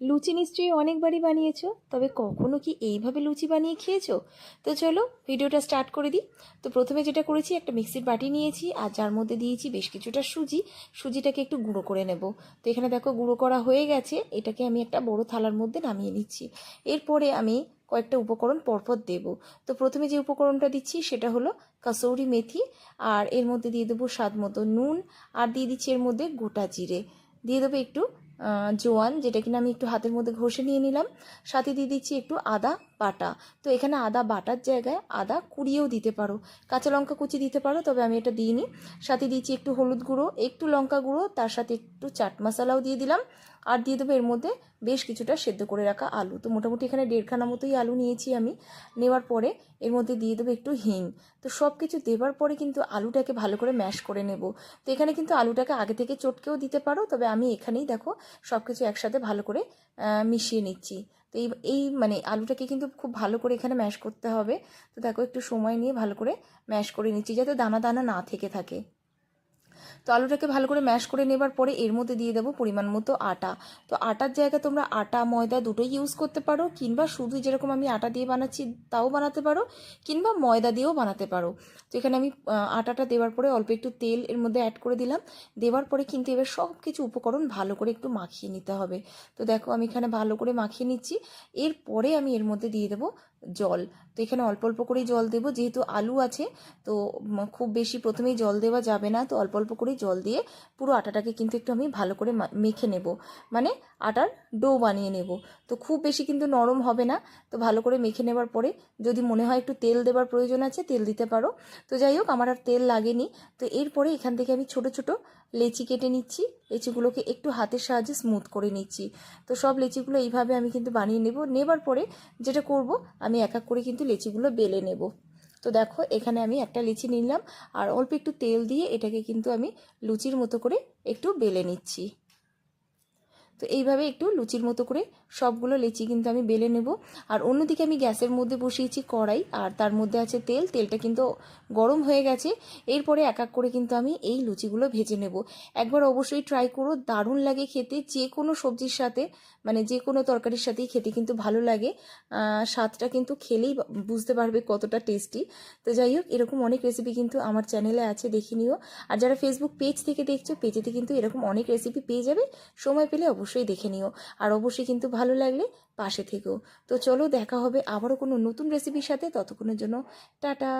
লুচি নিশ্চয়ই অনেকবারই বানিয়েছো, তবে কখনো কি এইভাবে লুচি বানিয়ে খেয়েছো? তো চলো, ভিডিওটা স্টার্ট করে দিই। তো প্রথমে যেটা করেছি, একটা মিক্সির বাটি নিয়েছি, আর যার মধ্যে দিয়েছি বেশ কিছুটা সুজি। সুজিটাকে একটু গুঁড়ো করে নেব। তো এখানে দেখো, গুঁড়ো করা হয়ে গেছে। এটাকে আমি একটা বড় থালার মধ্যে নামিয়ে নিচ্ছি। এরপরে আমি কয়েকটা উপকরণ পরপর দেব। তো প্রথমে যে উপকরণটা দিচ্ছি, সেটা হলো কাসৌরি মেথি, আর এর মধ্যে দিয়ে দেবো স্বাদ মতো নুন, আর দিয়ে দিচ্ছি এর মধ্যে গোটা জিরে। দিয়ে দেবো একটু জোয়ান, যেটা কিনা আমি একটু হাতের মধ্যে ঘষে নিয়ে নিলাম। সাথে দিয়ে দিচ্ছি একটু আদা বাটা। তো এখানে আদা বাটার জায়গায় আদা কুড়িয়েও দিতে পারো। কাঁচা লঙ্কা কুচি দিতে পারো, তবে আমি এটা দিই দিইনি। সাথে দিচ্ছি একটু হলুদ গুঁড়ো, একটু লঙ্কা গুঁড়ো, তার সাথে একটু চাট মশলাও দিয়ে দিলাম। আর দিয়ে দেবো এর মধ্যে বেশ কিছুটা সেদ্ধ করে রাখা আলু। তো মোটামুটি এখানে দেড়খানা মতোই আলু নিয়েছি আমি। নেওয়ার পরে এর মধ্যে দিয়ে দেবো একটু হিং। তো সব কিছু দেওয়ার পরে কিন্তু আলুটাকে ভালো করে ম্যাশ করে নেব। তো এখানে কিন্তু আলুটাকে আগে থেকে চটকেও দিতে পারো, তবে আমি এখানেই দেখো সব কিছু একসাথে ভালো করে মিশিয়ে নিচ্ছি। তো এই এই মানে আলুটাকে কিন্তু খুব ভালো করে এখানে ম্যাশ করতে হবে। তো দেখো একটু সময় নিয়ে ভালো করে ম্যাশ করে নিচ্ছি, যাতে দানা দানা না থেকে থাকে। তো আলুটাকে ভালো করে ম্যাশ করে নেবার পরে এর মধ্যে দিয়ে দেবো পরিমাণ মতো আটা। তো আটার জায়গায় তোমরা আটা, ময়দা দুটোই ইউজ করতে পারো, কিংবা শুধু যেরকম আমি আটা দিয়ে বানাচ্ছি তাও বানাতে পারো, কিংবা ময়দা দিয়েও বানাতে পারো। তো এখানে আমি আটাটা দেওয়ার পরে অল্প একটু তেল এর মধ্যে অ্যাড করে দিলাম। দেওয়ার পরে কিন্তু এবার সব কিছু উপকরণ ভালো করে একটু মাখিয়ে নিতে হবে। তো দেখো আমি এখানে ভালো করে মাখিয়ে নিচ্ছি। এরপরে আমি এর মধ্যে দিয়ে দেবো জল। তো এখানে অল্প অল্প করেই জল দেবো। যেহেতু আলু আছে, তো খুব বেশি প্রথমেই জল দেওয়া যাবে না। তো অল্প অল্প করেই জল দিয়ে পুরো আটাটাকে কিন্তু একটু আমি ভালো করে মেখে নেব। মানে আটার ডো বানিয়ে নেব। তো খুব বেশি কিন্তু নরম হবে না। তো ভালো করে মেখে নেবার পরে যদি মনে হয় একটু তেল দেবার প্রয়োজন আছে, তেল দিতে পারো। তো যাই হোক, আমার আর তেল লাগেনি। তো এরপরে এখান থেকে আমি ছোট ছোট লেচি কেটে নিচ্ছি, লেচিগুলোকে একটু হাতের সাহায্যে স্মুথ করে নিচ্ছি। তো সব লেচিগুলো এইভাবে আমি কিন্তু বানিয়ে নেব। নেবার পরে যেটা করব, আমি এক এক করে কিন্তু লেচিগুলো বেলে নেব। তো দেখো, এখানে আমি একটা লিচি নিলাম, আর অল্প একটু তেল দিয়ে এটাকে কিন্তু আমি লুচির মতো করে একটু বেলে নিচ্ছি। তো এইভাবে একটু লুচির মতো করে সবগুলো লেচি কিন্তু আমি বেলে নেব। আর অন্যদিকে আমি গ্যাসের মধ্যে বসিয়েছি কড়াই, আর তার মধ্যে আছে তেল। তেলটা কিন্তু গরম হয়ে গেছে। এরপরে এক এক করে কিন্তু আমি এই লুচিগুলো ভেজে নেব। একবার অবশ্যই ট্রাই করো, দারুণ লাগে খেতে। যে কোনো সবজির সাথে মানে যে কোনো তরকারির সাথেই খেতে কিন্তু ভালো লাগে। স্বাদটা কিন্তু খেলেই বুঝতে পারবে কতটা টেস্টি তো যাই হোক, এরকম অনেক রেসিপি কিন্তু আমার চ্যানেলে আছে, দেখে নিও। আর যারা ফেসবুক পেজ থেকে দেখছ পেজেতে কিন্তু এরকম অনেক রেসিপি পেয়ে যাবে। সময় পেলে অবশ্যই দেখে নিও। আর অবশ্যই কিন্তু ভালো লাগলে পাশে থেকেও। তো চলো দেখা হবে আবারও কোনো নতুন রেসিপির সাথে। ততক্ষণের জন্য টাটা।